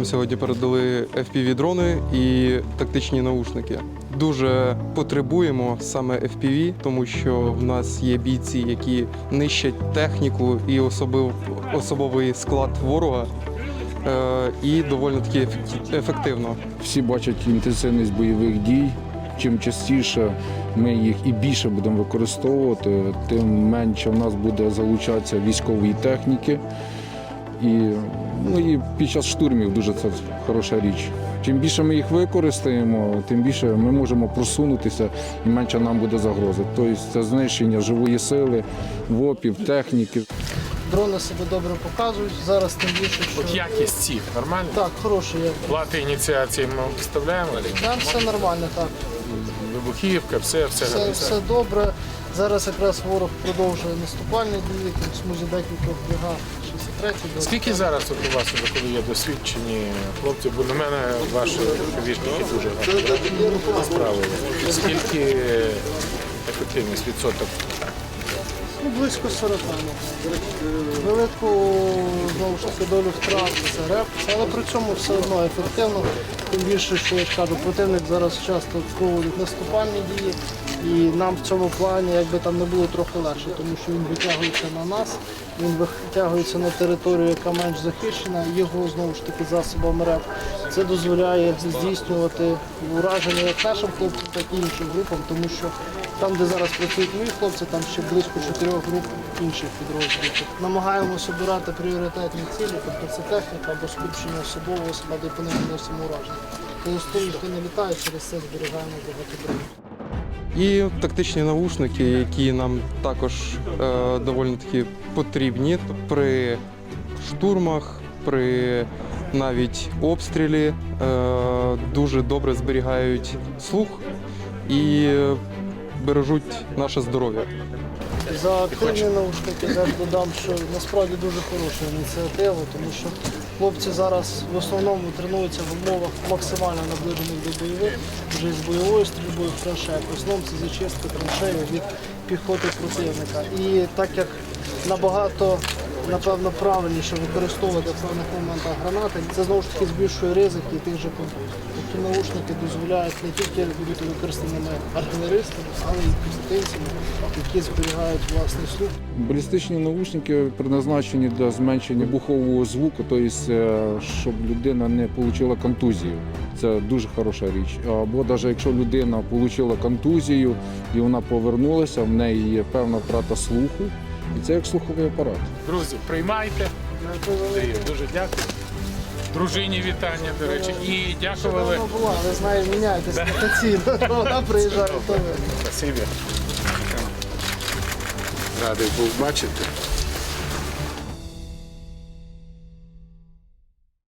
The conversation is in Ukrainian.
нам сьогодні передали FPV-дрони і тактичні наушники. Дуже потребуємо саме FPV, тому що в нас є бійці, які нищать техніку і особив, особовий склад ворога. Е, і доволі таки ефективно. Всі бачать інтенсивність бойових дій. Чим частіше ми їх і більше будемо використовувати, тим менше в нас буде залучатися військової техніки. І, ну, і під час штурмів дуже це хороша річ. Чим більше ми їх використаємо, тим більше ми можемо просунутися і менше нам буде загрози. Тобто це знищення живої сили, вопів, техніки. Дрони себе добре показують. Зараз тим більше, що От якість цих нормально? так, хороший є. Плати ініціації ми виставляємо, Там все нормально, так. вибухівка, все, все, Все, все. все добре. Зараз якраз ворог продовжує наступальні дії, там в смузі декількох бригад 63 до Скільки зараз от у вас, коли є досвідчені хлопці, бо на мене ваші вішники дуже гарно справили. Скільки ефективність відсоток? Ну, близько 40. Велику знову ж таки долю втрат це реп, але при цьому все одно ефективно. Тим більше, що я кажу, противник зараз часто проводить наступальні дії, і нам в цьому плані якби там не було трохи легше, тому що він витягується на нас, він витягується на територію, яка менш захищена, його знову ж таки засобами РЕП. Це дозволяє здійснювати ураження як нашим хлопцям, так і іншим групам, тому що там, де зараз працюють мої хлопці, там ще близько чотирьох груп інших підрозділів. Намагаємося обирати пріоритетні цілі, тобто це техніка або скупчення особового складу по ним наносимо ураження. Коли ніхто не літає, через це зберігаємо багато дронів. І тактичні навушники, які нам також е, доволі таки потрібні при штурмах, при навіть обстрілі, е, дуже добре зберігають слух і бережуть наше здоров'я. За активні наушники я додам, що насправді дуже хороша ініціатива, тому що хлопці зараз в основному тренуються в умовах максимально наближених до бойових, вже з бойовою стрільбою в траншеях. В основному це зачистка траншеї від піхоти противника. І так як набагато напевно правильніше використовувати в певних моментах гранати, це знову ж таки збільшує ризики тих же. Такі наушники дозволяють не тільки бути використаними артилеристами, але й піхотинцями, які зберігають власний слух. Балістичні наушники предназначені для зменшення бухового звуку, тобто, щоб людина не отримала контузію. Це дуже хороша річ. Або навіть якщо людина отримала контузію і вона повернулася, в неї є певна втрата слуху, і це як слуховий апарат. Друзі, приймайте. Дуже дякую. Дружині вітання, до речі. І дякували. Вона була, ви знаю, міняйтесь ротаційно. Вона приїжджає. Спасибі. Радий був бачити.